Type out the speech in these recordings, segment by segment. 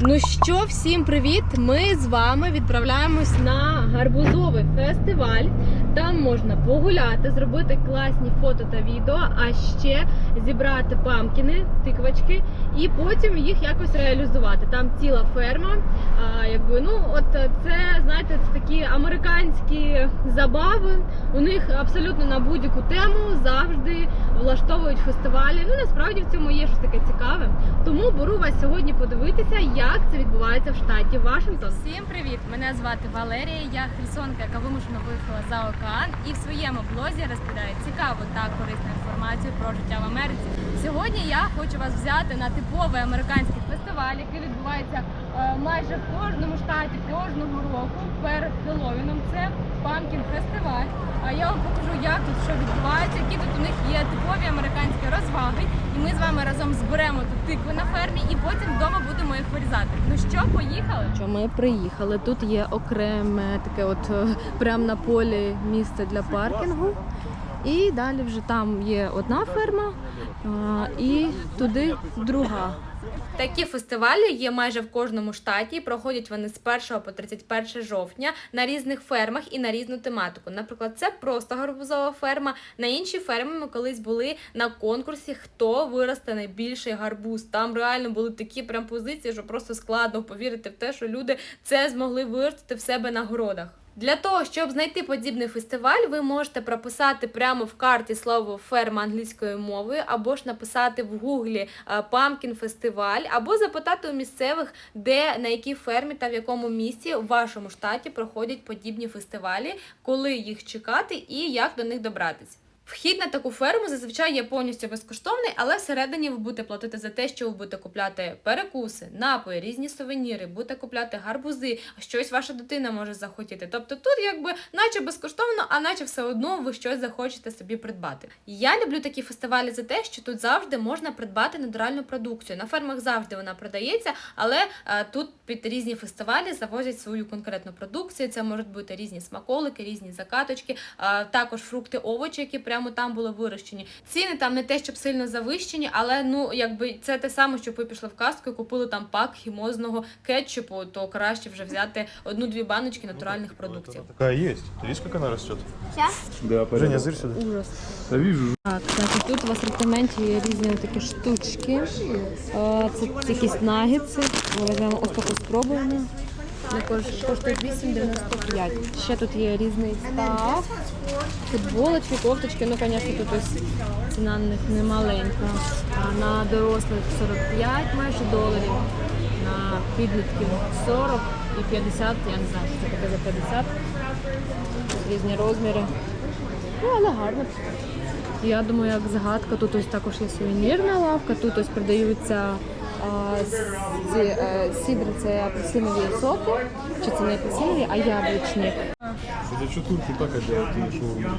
Ну що, всім привіт! Ми з вами відправляємось на гарбузовий фестиваль. Там можна погуляти, зробити класні фото та відео, а ще зібрати памкіни, тиквачки, і потім їх якось реалізувати. Там ціла ферма. А, якби ну, от це знаєте, це такі американські забави. У них абсолютно на будь-яку тему завжди влаштовують фестивалі. Ну насправді в цьому є щось таке цікаве. Тому беру вас сьогодні подивитися, як це відбувається в штаті Вашингтон. Всім привіт! Мене звати Валерія. Я херсонка, яка вимушено виїхала за океан, і в своєму блозі розповідаю цікаву та корисну інформацію про життя в Америці. Сьогодні я хочу вас взяти на типовий американський фестиваль, який відбувається майже в кожному штаті кожного року перед Хеллоуіном. Це Pumpkin фестиваль. А я вам покажу, як тут що відбувається, які тут у них є типові американські розваги. І ми з вами разом зберемо тут тикви на фермі і потім вдома будемо їх вирізати. Ну що, поїхали? Що ми приїхали? Тут є окреме таке, от е, прямо на полі місце для паркінгу. І далі вже там є одна ферма, а, і туди друга. Такі фестивалі є майже в кожному штаті. Проходять вони з 1 по 31 жовтня на різних фермах і на різну тематику. Наприклад, це просто гарбузова ферма. На іншій фермі ми колись були на конкурсі, хто виросте найбільший гарбуз. Там реально були такі прям позиції, що просто складно повірити в те, що люди це змогли виростити в себе на городах. Для того, щоб знайти подібний фестиваль, ви можете прописати прямо в карті слово ферма англійською мовою, або ж написати в гуглі ПАМКІН Pumpkin фестиваль, або запитати у місцевих, де на якій фермі та в якому місті в вашому штаті проходять подібні фестивалі, коли їх чекати і як до них добратися. Вхід на таку ферму зазвичай є повністю безкоштовний, але всередині ви будете платити за те, що ви будете купляти перекуси, напої, різні сувеніри, будете купляти гарбузи, щось ваша дитина може захотіти. Тобто тут, якби, наче безкоштовно, а наче все одно ви щось захочете собі придбати. Я люблю такі фестивалі за те, що тут завжди можна придбати натуральну продукцію. На фермах завжди вона продається, але е, тут під різні фестивалі завозять свою конкретну продукцію. Це можуть бути різні смаколики, різні закаточки, е, також фрукти, овочі, які прямо там були вирощені. Ціни там не те, щоб сильно завищені, але ну якби це те саме, що ви пішли в кастку і купили там пак хімозного кетчупу, то краще вже взяти одну-дві баночки натуральних продуктів. Такая есть. Ты видишь, как она растет? Да, Женя, зырь сюда. Ужас. Да вижу. Так, значить, тут в асортименті є різні такі штучки. Е, Це якісь нагетси. Ми візьмемо ось таку спробуємо. Вони кош- коштують 8,95. Ще тут є різний став. Футболочки, кофточки. Ну, звісно, тут ось ціна на них не маленька. А на дорослих 45 майже доларів, на підлітків 40 і 50, я не знаю, що це таке за 50. Тут різні розміри. Ну, але гарно. Я думаю, як загадка, тут ось також є сувенірна лавка, тут ось продаються е, сідри, це апельсинові соки, чи це не апельсинові, а яблучні. Да что турки так делают, и шаурму.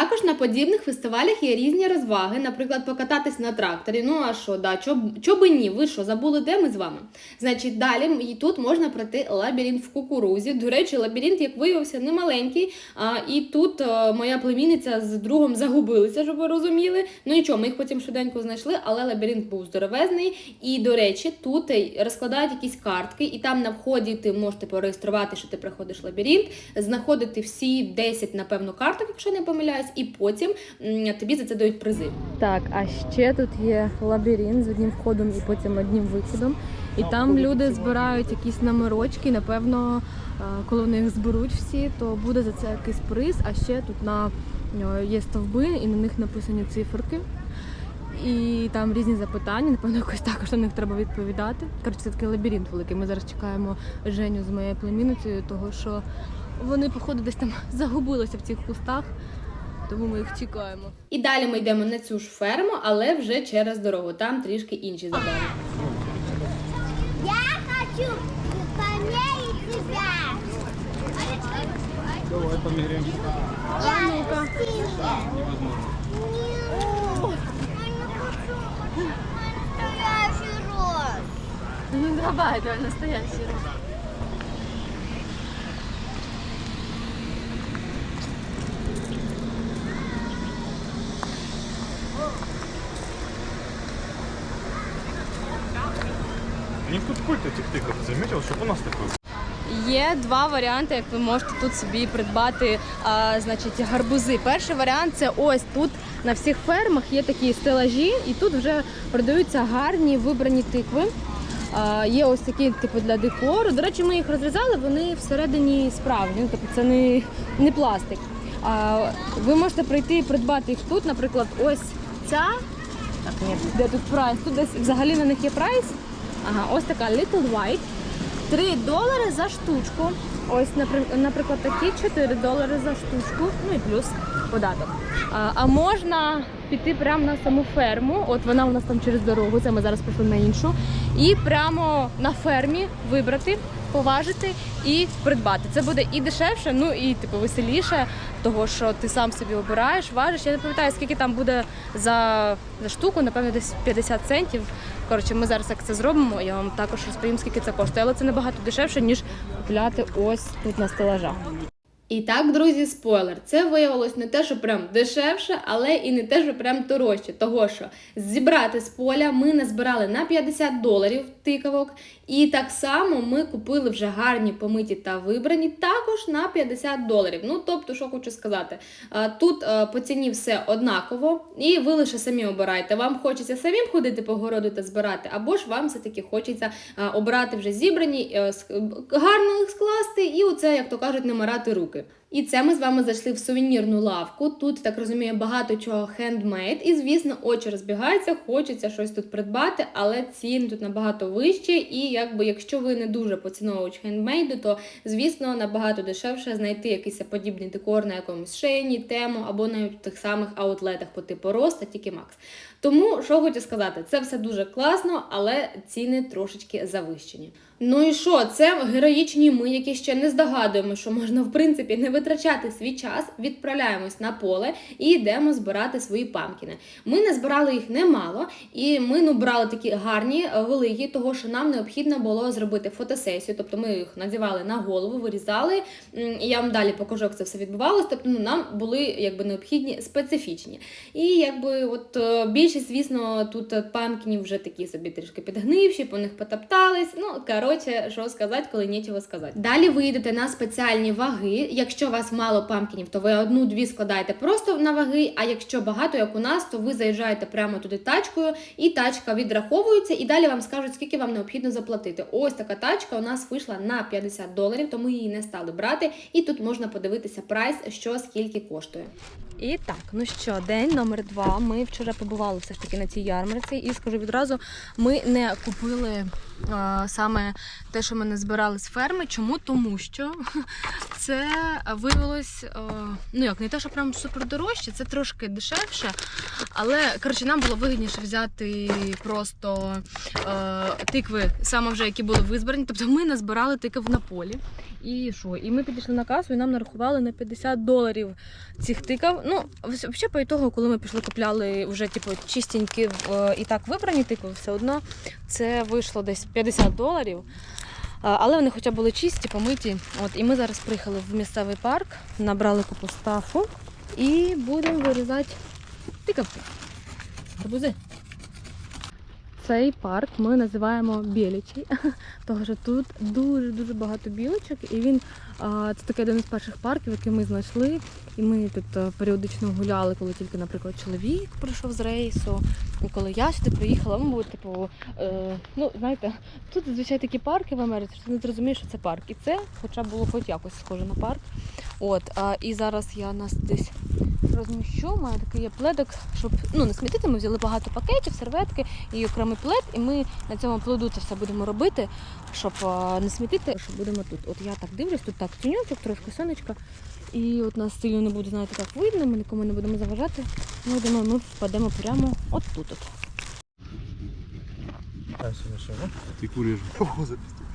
Також на подібних фестивалях є різні розваги, наприклад, покататись на тракторі. Ну а що, да, чо, б- би ні? Ви що, забули, де ми з вами? Значить, далі і тут можна пройти лабіринт в кукурузі. До речі, лабіринт, як виявився, не маленький. А, і тут е, моя племінниця з другом загубилися, щоб ви розуміли. Ну нічого, ми їх потім швиденько знайшли, але лабіринт був здоровезний. І, до речі, тут е, розкладають якісь картки, і там на вході ти можете пореєструвати, що ти проходиш лабіринт, знаходити всі 10, напевно, карток, якщо не помиляюсь, і потім тобі за це дають призи. Так, а ще тут є лабіринт з одним входом і потім одним виходом. І там люди збирають якісь номерочки. Напевно, коли вони їх зберуть всі, то буде за це якийсь приз. А ще тут на е, є стовби, і на них написані циферки. І там різні запитання, напевно, якось також на них треба відповідати. Коротше, це такий лабіринт великий. Ми зараз чекаємо Женю з моєю племінницею, того що вони, походу, десь там загубилися в цих кустах, тому ми їх чекаємо. І далі ми йдемо на цю ж ферму, але вже через дорогу. Там трішки інші забави. Я хочу померить себя. Давай померяем. А ну-ка. Ну давай, давай настоящий рост. У них тут культ этих тыкв. Ты заметил, чтобы у нас такой? Є два варіанти, як ви можете тут собі придбати а, значить, гарбузи. Перший варіант це ось тут на всіх фермах є такі стелажі, і тут вже продаються гарні вибрані тикви. А, є ось такі типу для декору. До речі, ми їх розрізали, вони всередині справжні, ну, тобто це не, не пластик. А, ви можете прийти і придбати їх тут, наприклад, ось ця. Так, ні, де тут прайс? Тут десь взагалі на них є прайс. Ага, ось така Little White. 3 долари за штучку. Ось, напри- наприклад, такі 4 долари за штучку, ну і плюс податок. А, а можна піти прямо на саму ферму. От вона у нас там через дорогу. Це ми зараз пішли на іншу. І прямо на фермі вибрати, поважити і придбати. Це буде і дешевше, ну і типу веселіше, того що ти сам собі обираєш, важиш. Я не пам'ятаю, скільки там буде за, за штуку, напевно, десь 50 центів. Коротше, ми зараз як це зробимо. Я вам також розповім, скільки це коштує, але це набагато дешевше, ніж купляти ось тут на стелажах. І так, друзі, спойлер, це виявилось не те, що прям дешевше, але і не те, що прям дорожче. Того що зібрати з поля ми назбирали на 50 доларів тикавок, і так само ми купили вже гарні помиті та вибрані також на 50 доларів. Ну тобто, що хочу сказати, тут по ціні все однаково, і ви лише самі обирайте. Вам хочеться самим ходити по городу та збирати, або ж вам все-таки хочеться обрати вже зібрані, е, гарно їх скласти, і оце, як то кажуть, не марати руки штуки. І це ми з вами зайшли в сувенірну лавку. Тут, так розумію, багато чого хендмейд. І, звісно, очі розбігаються, хочеться щось тут придбати, але ціни тут набагато вищі. І якби якщо ви не дуже поціновувач хендмейду, то звісно набагато дешевше знайти якийсь подібний декор на якомусь шейні, тему або навіть в тих самих аутлетах по типу Роста, тільки Макс. Тому що хочу сказати, це все дуже класно, але ціни трошечки завищені. Ну і що, це героїчні ми, які ще не здогадуємо, що можна в принципі не витрачати свій час, відправляємось на поле і йдемо збирати свої памкіни. Ми не збирали їх немало, і ми ну брали такі гарні, е, великі, того що нам необхідно було зробити фотосесію. Тобто ми їх надівали на голову, вирізали. І я вам далі покажу, як це все відбувалося. Тобто ну, нам були якби необхідні специфічні. І якби от е, більшість, звісно, тут е, памкінів вже такі собі трішки підгнивші, по них потоптались. Ну, коротше, що сказати, коли нічого сказати. Далі ви йдете на спеціальні ваги. Якщо у вас мало памкінів, то ви одну-дві складаєте просто на ваги. А якщо багато, як у нас, то ви заїжджаєте прямо туди тачкою, і тачка відраховується, і далі вам скажуть, скільки вам необхідно заплатити. Ось така тачка у нас вийшла на 50 доларів, тому її не стали брати. І тут можна подивитися прайс, що скільки коштує. І так, ну що, день номер два. Ми вчора побували все ж таки на цій ярмарці, і скажу відразу, ми не купили е, саме те, що ми не збирали з ферми. Чому? Тому що це виявилось, е, ну як не те, що прям супер дорожче, це трошки дешевше. Але коротше, нам було вигідніше взяти просто е, тикви, саме вже які були визбрані. Тобто ми назбирали тикв на полі. І що? І ми підійшли на касу, і нам нарахували на 50 доларів цих тикав. Ну, взагалі, по ітогу, коли ми пішли, купляли вже типу чистенькі е, і так вибрані тикви, все одно це вийшло десь 50 доларів. Але вони хоча були чисті, помиті. От, і ми зараз приїхали в місцевий парк, набрали купу стафу і будемо вирізати тикавки. Гарбузи. Цей парк ми називаємо Білічий, тому що тут дуже-дуже багато білочок, і він це такий один із перших парків, який ми знайшли. І ми тут періодично гуляли, коли тільки, наприклад, чоловік прийшов з рейсу, і коли я сюди приїхала, були, типу, е, ну, знаєте, тут зазвичай такі парки в Америці, що ти не зрозумієш, що це парк. І це хоча було хоч якось схоже на парк. От, а, і зараз я нас десь розміщу, мене такий є пледок, щоб ну, не смітити, ми взяли багато пакетів, серветки і окремий плед, і ми на цьому пледу це все будемо робити, щоб а, не смітити, що будемо тут. От я так дивлюсь, тут так тіньочок, трошки сонечка. І от нас сильно не буде, знаєте, так видно, ми нікому не будемо заважати. Ми думаю, ми впадемо прямо от тут. От. Ти куриш. ну? Ого, запиздил.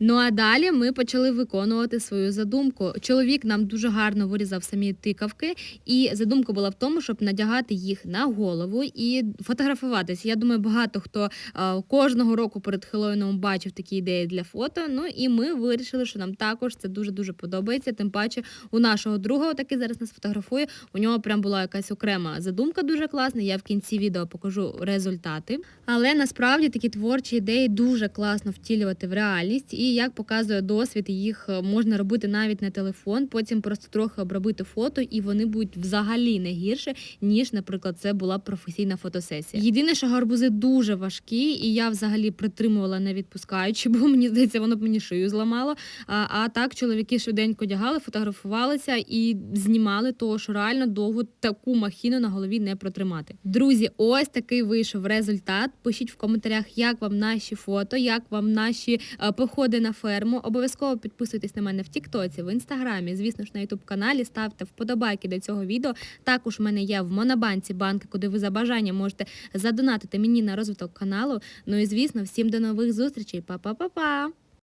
Ну а далі ми почали виконувати свою задумку. Чоловік нам дуже гарно вирізав самі тикавки, і задумка була в тому, щоб надягати їх на голову і фотографуватися. Я думаю, багато хто а, кожного року перед Хеллоуіном бачив такі ідеї для фото. Ну і ми вирішили, що нам також це дуже дуже подобається. Тим паче, у нашого друга, який зараз нас фотографує, у нього прям була якась окрема задумка дуже класна. Я в кінці відео покажу результати. Але насправді такі творчі ідеї дуже класно втілювати в реальність, і як показує досвід, їх е, можна робити навіть на телефон, потім просто трохи обробити фото, і вони будуть взагалі не гірше, ніж, наприклад, це була професійна фотосесія. Єдине, що гарбузи дуже важкі, і я взагалі притримувала не відпускаючи, бо мені здається, воно б мені шию зламало. А, а так чоловіки швиденько одягали, фотографувалися і знімали, того що реально довго таку махіну на голові не протримати. Друзі, ось такий вийшов результат. Пишіть в коментарях, як вам наші фото, як вам наші е, походи на ферму. Обов'язково підписуйтесь на мене в Тіктоці, в інстаграмі, звісно ж на Ютуб каналі. Ставте вподобайки до цього відео. Також в мене є в Монобанці банки, куди ви за бажанням можете задонатити мені на розвиток каналу. Ну і звісно, всім до нових зустрічей. Па-па-па-па!